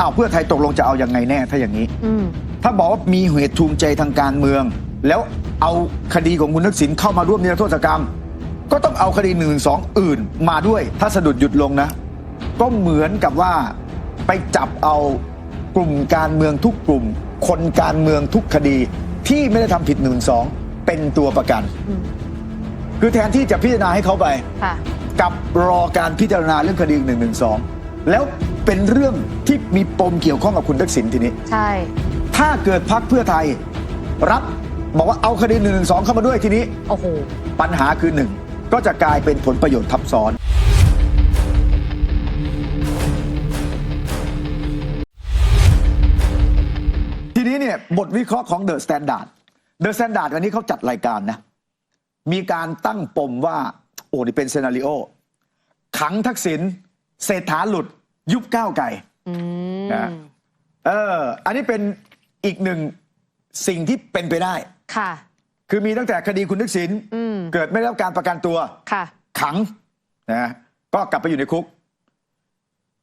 อ้าวเพื่อไทยตกลงจะเอายังไงแน่ถ้าอย่างนี้ อืม ถ้าบอกว่ามีเหตุจูงใจทางการเมือง แล้วเอาคดีของคุณทักษิณเข้ามาร่วมนิรโทษกรรม ก็ต้องเอาคดีหนึ่งสองอื่นมาด้วย ถ้าสะดุดหยุดลงนะ ก็เหมือนกับว่าไปจับเอากลุ่มการเมืองทุกกลุ่ม คนการเมืองทุกคดีที่ไม่ได้ทำผิดหนึ่งสองเป็นตัวประกัน อืม คือแทนที่จะพิจารณาให้เขาไป ค่ะ กับรอการพิจารณาเรื่องคดีหนึ่งหนึ่งสอง แล้วเป็นเรื่องที่มีปมเกี่ยวข้องกับคุณทักษิณทีนี้ ใช่ ถ้าเกิดพักเพื่อไทย รับบอกว่าเอาคดีหนึ่งหนึ่งสองเข้ามาด้วยทีนี้ โอ้โห ปัญหาคือหนึ่งก็จะกลายเป็นผลประโยชน์ทับซ้อน ทีนี้เนี่ยบทวิเคราะห์ของเดอะสแตนดาร์ดเดอะสแตนดาร์ดวันนี้เขาจัดรายการนะ มีการตั้งปมว่า โอ้นี่เป็นเซนาริโอ ขังทักษิณเศรษฐาหลุด ยุบก้าวไก่อืมนะเออ อันนี้เป็นอีกหนึ่งสิ่งที่เป็นไปได้ ค่ะ คือมีตั้งแต่คดีคุณทักษิณอืมเกิดไม่ได้รับการประกันตัว ค่ะ ขังนะก็กลับไปอยู่ในคุก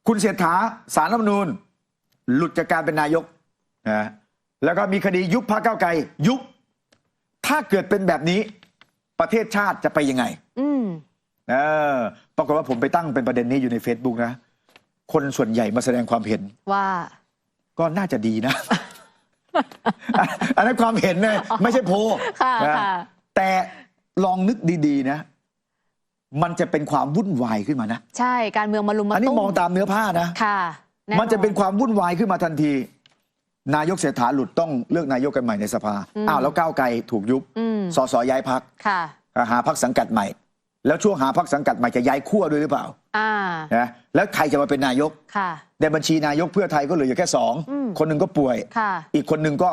คุณเศรษฐาสารรัฐธรรมนูญหลุดจากการเป็นนายกนะแล้วก็มีคดียุบพรรคก้าวไกล ยุบ ถ้าเกิดเป็นแบบนี้ ประเทศชาติจะไปยังไง อืมเออปรากฏว่าผมไปตั้งเป็นประเด็นนี้อยู่ใน Facebook นะ คนส่วนใหญ่มาแสดงความเห็น ว่าก็น่าจะดีนะ อันนั้นความเห็นนะไม่ใช่โพลค่ะนะค่ะ แต่ลองนึกดีๆนะ มันจะเป็นความวุ่นวายขึ้นมานะ ใช่การเมืองมาลุมมาอันนี้ตุ้มมองตามเนื้อผ้านะ ค่ะแอมันจะเป็นความวุ่นวายขึ้นมาทันที นายกเศรษฐาหลุดต้องเลือกนายกกันใหม่ในสภา อ้าวแล้วก้าวไกลถูกยุบ อืมสสย้ายพักค่ะ หาพักสังกัดใหม่ แล้วช่วงหาพักสังกัดใหม่จะย้ายขั้วด้วยหรือเปล่าอ่านะแล้วใครจะมาเป็นนายกค่ะ ในบัญชีนายกเพื่อไทยก็เหลืออยู่แค่สองอืม คนหนึ่งก็ป่วย ค่ะอีกคนหนึ่งก็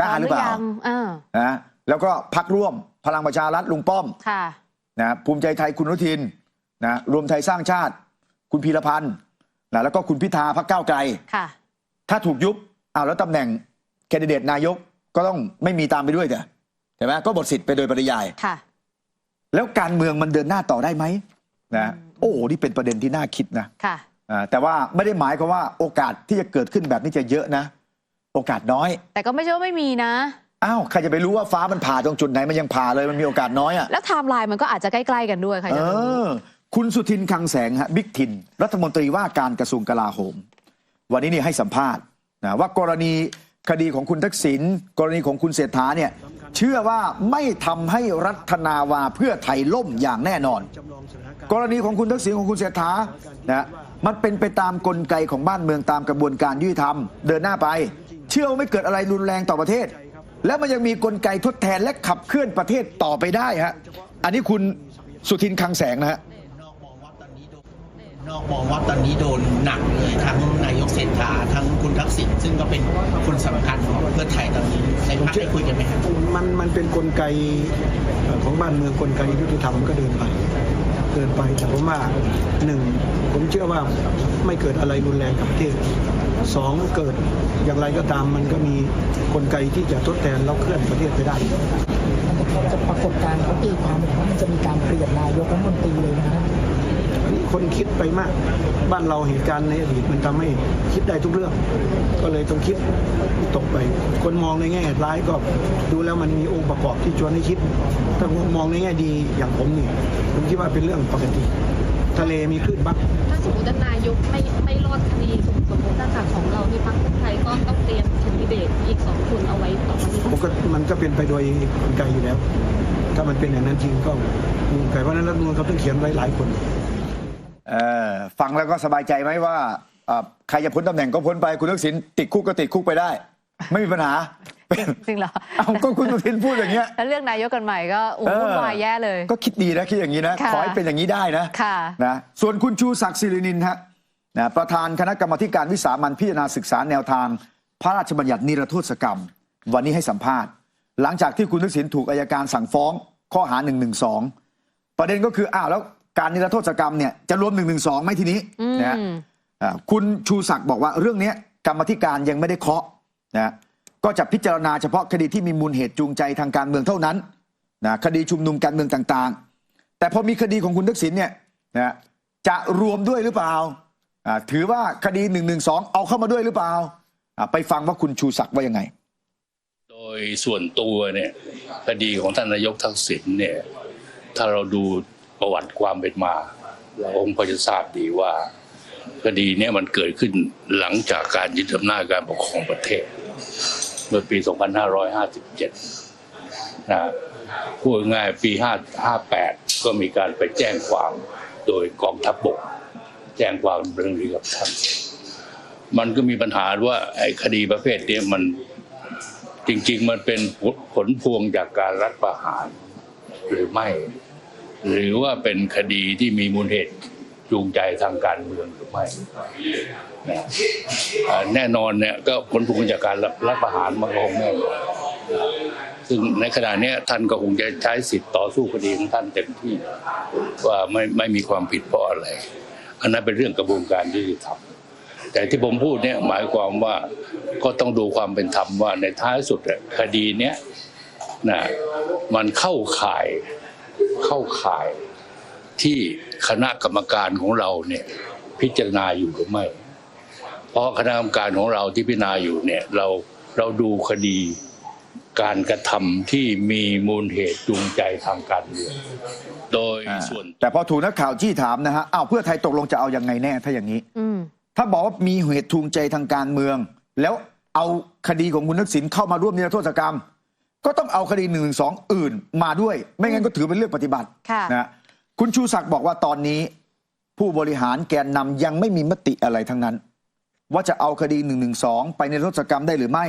กล้าหรือเปล่ายังอ่านะแล้วก็พักร่วมพลังประชารัฐลุงป้อมค่ะ นะภูมิใจไทยคุณอนุทินนะรวมไทยสร้างชาติ คุณพีรพันธ์นะแล้วก็คุณพิธาพักก้าวไกล ค่ะ ถ้าถูกยุบอ้าวแล้วตำแหน่งแคนดิเดตนายกก็ต้องไม่มีตามไปด้วยเถอะใช่ไหมก็หมดสิทธิ์ไปโดยปริยาย ค่ะ แล้วการเมืองมันเดินหน้าต่อได้ไหมนะโอ้โหนี่เป็นประเด็นที่น่าคิดนะค่ะอ่าแต่ว่าไม่ได้หมายความว่าโอกาสที่จะเกิดขึ้นแบบนี้จะเยอะนะ โอกาสน้อย แต่ก็ไม่ใช่ว่าไม่มีนะอ้าวใครจะไปรู้ว่าฟ้ามันผ่าตรงจุดไหนมันยังผ่าเลยมันมีโอกาสน้อยอะแล้วไทม์ไลน์มันก็อาจจะใกล้ๆกันด้วยใครเอจะรู้อคุณสุทินคลังแสงฮะบิ๊กทิน รัฐมนตรีว่าการกระทรวงกลาโหม วันนี้นี่ให้สัมภาษณ์นะว่ากรณี คดีของคุณทักษิณกรณีของคุณเศรษฐาเนี่ยเชื่อว่าไม่ทำให้รัฐนาวาเพื่อไทยล่มอย่างแน่นอน กรณีของคุณทักษิณของคุณเศรษฐานะมันเป็นไปตามกลไกของบ้านเมืองตามกระบวนการยุติธรรม เดินหน้าไป เชื่อว่าไม่เกิดอะไรรุนแรงต่อประเทศ และมันยังมีกลไกทดแทนและขับเคลื่อนประเทศต่อไปได้ฮะอันนี้คุณสุทินคลังแสงนะฮะ นอกมองว่าตอนนี้โดนหนักเลยทั้งนายกเศรษฐาทั้งคุณทักษิณซึ่งก็เป็นคนสำคัญของเพื่อไทยตอนนี้ในพักได้คุยกันไหมครับมันมันเป็นกลไกเอ่อของบ้านเมืองกลไกยุติธรรมก็เดินไปเดินไปแต่ผมว่าหนึ่งผมเชื่อว่าไม่เกิดอะไรรุนแรงกับประเทศสองเกิดอย่างไรก็ตามมันก็มีกลไกที่จะทดแทนแล้วเคลื่อนประเทศไปได้จะปรากฏการณ์เขาตีความว่ามันจะมีการเปลี่ยนนายกรัฐมนตรีเลยนะอันนี้ คนคิดไปมาก บ้านเราเหตุการณ์ในอดีตมันทำให้คิดได้ทุกเรื่อง ก็เลยต้องคิดตกไป คนมองในแง่ร้ายก็ดูแล้วมันมีองค์ประกอบที่ชวนให้คิด ถ้ามองในแง่ดีอย่างผมนี่ผมคิดว่าเป็นเรื่องปกติ ทะเลมีคลื่นบ้างถ้าสมมติว่านายกไม่ไม่รอดคดีสมสมมติถ้าจากของเราในพรรคเพื่อไทยก็ต้องเตรียมแคนดิเดตอีกสองคนเอาไว้ต่อไปผมก็มันก็เป็นไปโดยกลไกอยู่แล้ว ถ้ามันเป็นอย่างนั้นจริงก็มีกลไกเพราะฉะนั้นรัฐธรรมนูลเขาต้องเขียนไว้หลายคน เออฟังแล้วก็สบายใจไหมว่าเอ่อใครจะพ้นตำแหน่งก็พ้นไป คุณทักษิณติดคุกก็ติดคุกไปได้ ไม่มีปัญหา จริงเหรอเอาก็คุณสุทินพูดอย่างเงี้ย แล้วเรื่องนายกกันใหม่ก็โอ้เออ วุ่นวายแย่เลย ก็คิดดีนะคิดอย่างนี้นะ ค่ะ ขอให้เป็นอย่างนี้ได้นะ ค่ะ นะส่วนคุณชูศักดิ์สิรินินฮะนะประธานคณะกรรมาธิการวิสามันพิจารณาศึกษาแนวทาง พระราชบัญญัตินิรโทษกรรม วันนี้ให้สัมภาษณ์ หลังจากที่คุณทักษิณถูกอายการสั่งฟ้องข้อหา1นึประเด็นก็คืออ้าวแล้ว การนิรโทษกรรมเนี่ยจะรวม1นึไหมทีนี้อืมนะฮะอ่าคุณชูศักดิ์บอกว่าเรื่องเนี้ยกรรมาธิการยังไม่ได้เคาะนะก็จะพิจารณาเฉพาะคดีที่มีมูลเหตุจูงใจทางการเมืองเท่านั้นนะคดีชุมนุมการเมืองต่างๆ แต่พอมีคดีของคุณทักษิณเนี่ยนะจะรวมด้วยหรือเปล่าอ่าถือว่าคดี1นึเอาเข้ามาด้วยหรือเปล่าอ่า ไปฟังว่าคุณชูศักดิ์ว่ายังไง โดยส่วนตัวเนี่ยคดีของท่านนายกทักษิณเนี่ยถ้าเราดู ประวัติความเป็นมา เราคงพอจะทราบดีว่าคดีนี้มันเกิดขึ้นหลังจากการยึดอำนาจการปกครองประเทศ เมื่อปี 2557 นะพูดง่ายปี 558 ก็มีการไปแจ้งความโดยกองทัพบกแจ้งความเรื่องนี้กับท่าน มันก็มีปัญหาว่าไอ้คดีประเภทนี้มันจริง ๆ มันเป็นผลพวงจากการรัฐประหารหรือไม่ หรือว่าเป็นคดีที่มีมูลเหตุจูงใจทางการเมืองหรือไม่นะแน่นอนเนี่ยก็ผลพวงจากการรัฐประหารมันก็คงแน่นอนซึ่งในขณะนี้ท่านก็คงจะใช้สิทธิ์ต่อสู้คดีของท่านเต็มที่ว่าไม่ไม่มีความผิดเพราะอะไร อันนั้นเป็นเรื่องกระบวนการยุติธรรมแต่ที่ผมพูดเนี่ยหมายความว่าก็ต้องดูความเป็นธรรมว่าในท้ายสุดคดีเนี้ยนะมันเข้าข่าย เข้าข่ายที่คณะกรรมการของเราเนี่ยพิจารณาอยู่หรือไม่ เพราะคณะกรรมการของเราที่พิจารณาอยู่เนี่ยเราเราดูคดีการกระทำที่มีมูลเหตุจูงใจทางการเมืองโดยอ่าส่วน แต่พอถูกนักข่าวจี้ถามนะฮะอ้าวเพื่อไทยตกลงจะเอายังไงแน่ถ้าอย่างนี้อืมถ้าบอกว่ามีเหตุทูงใจทางการเมือง แล้วเอาคดีของคุณทักษิณเข้ามาร่วมนิรโทษกรรม ก็ต้องเอาคดีหนึ่งสองอื่นมาด้วย ไม่งั้นก็ถือเป็นเรื่องปฏิบัติค่ะนะคุณชูศักดิ์บอกว่าตอนนี้ ผู้บริหารแกนนำยังไม่มีมติอะไรทั้งนั้น ว่าจะเอาคดี1นึไปในรโทษกรรมได้หรือไม่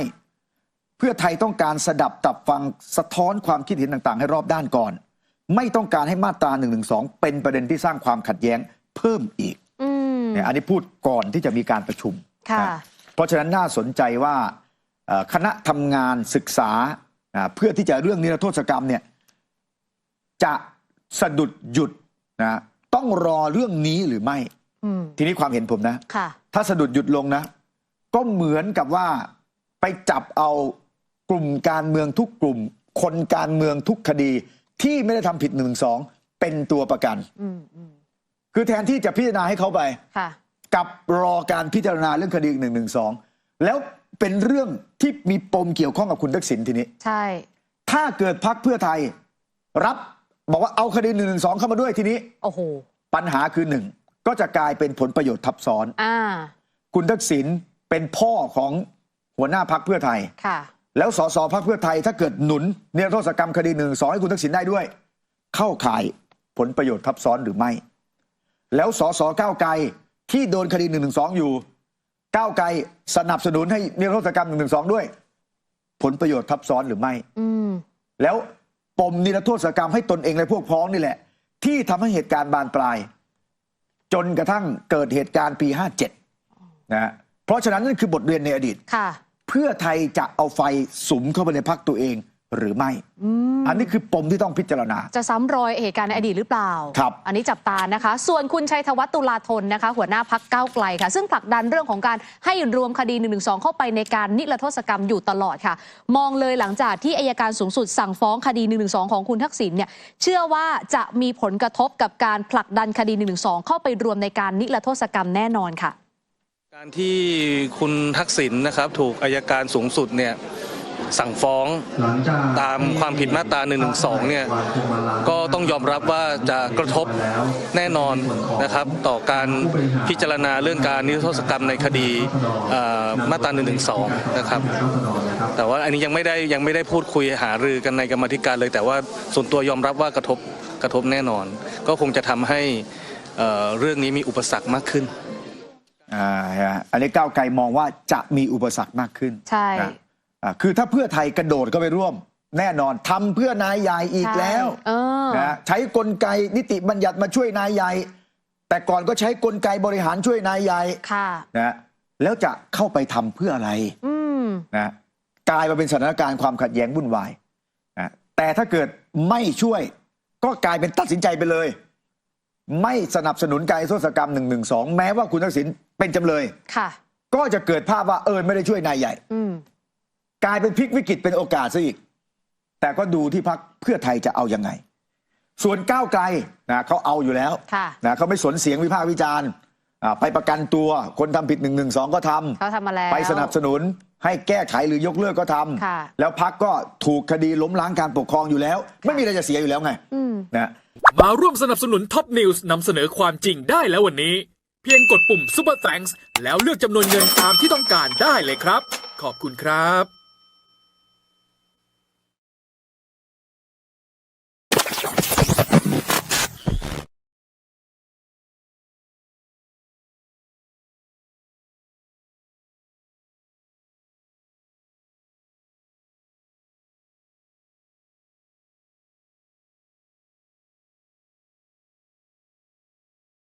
เพื่อไทยต้องการสดับตับฟังสะท้อนความคิดเห็นต่างๆ ให้รอบด้านก่อน ไม่ต้องการให้มาตรา1นึเป็นประเด็นที่สร้างความขัดแย้งเพิ่มอีกอืมเนี่ยอันนี้พูดก่อนที่จะมีการประชุมค่ะนะเพราะฉะนั้นน่าสนใจว่าเอ่อคณะทำงานศึกษา อ่าเพื่อที่จะเรื่องนิรโทษกรรมเนี่ยจะสะดุดหยุดนะต้องรอเรื่องนี้หรือไม่อืมทีนี้ความเห็นผมนะค่ะถ้าสะดุดหยุดลงนะ ก็เหมือนกับว่าไปจับเอากลุ่มการเมืองทุกกลุ่ม คนการเมืองทุกคดี ที่ไม่ได้ทำผิดหนึ่งสองเป็นตัวประกันอืมอืมคือแทนที่จะพิจารณาให้เขาไปค่ะกับรอการพิจารณาเรื่องคดีหนึ่งหนึ่งสองแล้ว เป็นเรื่องที่มีปมเกี่ยวข้องกับคุณทักษิณทีนี้ ใช่ ถ้าเกิดพักเพื่อไทย รับบอกว่าเอาคดีหนึ่งหนึ่งสองเข้ามาด้วยทีนี้ โอ้โห ปัญหาคือหนึ่งก็จะกลายเป็นผลประโยชน์ทับซ้อนอ่าคุณทักษิณเป็นพ่อของหัวหน้าพักเพื่อไทย ค่ะ แล้วสสพักเพื่อไทยถ้าเกิดหนุนเนรโทษกรรมคดีหนึ่งสองให้คุณทักษิณได้ด้วย เข้าข่ายผลประโยชน์ทับซ้อนหรือไม่ แล้วสสก้าวไกลที่โดนคดีหนึ่งหนึ่งสองอยู่ ก้าวไกลสนับสนุนให้เนรโทษกรรมหนึ่งหนึ่งสองด้วย ผลประโยชน์ทับซ้อนหรือไม่อืมแล้วปมนิรโทษกรรมให้ตนเองและพวกพ้องนี่แหละ ที่ทำให้เหตุการณ์บานปลาย จนกระทั่งเกิดเหตุการณ์ปี57นะฮะเพราะฉะนั้นนั่นคือบทเรียนในอดีต ค่ะ เพื่อไทยจะเอาไฟสุมเข้าไปในพักตัวเอง หรือไม่อืมอันนี้คือปมที่ต้องพิจารณา จะซ้ำรอยเหตุการณ์ในอดีตหรือเปล่า ครับ อันนี้จับตานะคะ ส่วนคุณชัยธวัฒน์ตุลาธนนะคะ หัวหน้าพักก้าวไกลค่ะ ซึ่งผลักดันเรื่องของการให้รวมคดี1นึเข้าไปในการนิรโทษกรรมอยู่ตลอดค่ะ มองเลยหลังจากที่อายการสูงสุดสั่งฟ้องคดี1นึของคุณทักษิณเนี่ย เชื่อว่าจะมีผลกระทบกับการผลักดันคดี1นึเข้าไปรวมในการนิรโทษกรรมแน่นอนค่ะ การที่คุณทักษิณนะครับถูกอายการสูงสุดเนี่ย สั่งฟ้องตามความผิดมาตรา1นึเนี่ยก็ต้องยอมรับว่าจะกระทบแน่นอนนะครับ ต่อการพิจารณาเรื่องการนิรโทษกรรมในคดีเอ่อมาตรา1นึนะครับ แต่ว่าอันนี้ยังไม่ได้ยังไม่ได้พูดคุยหารือกันในกรรมาธิการเลย แต่ว่าส่วนตัวยอมรับว่ากระทบกระทบแน่นอน ก็คงจะทำให้เอ่อเรื่องนี้มีอุปสรรคมากขึ้นอ่าฮะอันนี้ก้าวไกลมองว่าจะมีอุปสรรคมากขึ้น ใช่ นะอ่าคือถ้าเพื่อไทยกระโดดก็ไปร่วม แน่นอนทำเพื่อนายใหญ่อีกแล้วเออ นะใช้กลไกนิติบัญญัติมาช่วยนายใหญ่แต่ก่อนก็ใช้กลไกบริหารช่วยนายใหญ่ค่ะ นะแล้วจะเข้าไปทำเพื่ออะไร อืม นะกลายมาเป็นสถานการณ์ความขัดแย้งวุ่นวายนะแต่ถ้าเกิดไม่ช่วยก็กลายเป็นตัดสินใจไปเลย ไม่สนับสนุนการนิรโทษกรรมหนึ่งหนึ่งสองแม้ว่าคุณทักษิณเป็นจำเลย ค่ะ ก็จะเกิดภาพว่าเออไม่ได้ช่วยนายใหญ่ อืม กลายเป็นพลิกวิกฤตเป็นโอกาสซะอีก แต่ก็ดูที่พักเพื่อไทยจะเอายังไง ส่วนก้าวไกลนะเขาเอาอยู่แล้วค่ะนะเขาไม่สนเสียงวิพากษ์วิจารณ์อ่าไปประกันตัวคนทำผิด1นึก็ทำเขาทำมาแล้วไปสนับสนุนให้แก้ไขหรือยกเลิกก็ทำค่ะแล้วพักก็ถูกคดีล้มล้างการปกครองอยู่แล้ว ไม่มีอะไรจะเสียอยู่แล้วไงอืมนะมาร่วมสนับสนุนท็อปนิวส์นำเสนอความจริงได้แล้ววันนี้ เพียงกดปุ่ม Super Thanks แล้วเลือกจำนวนเงินตามที่ต้องการได้เลยครับ ขอบคุณครับ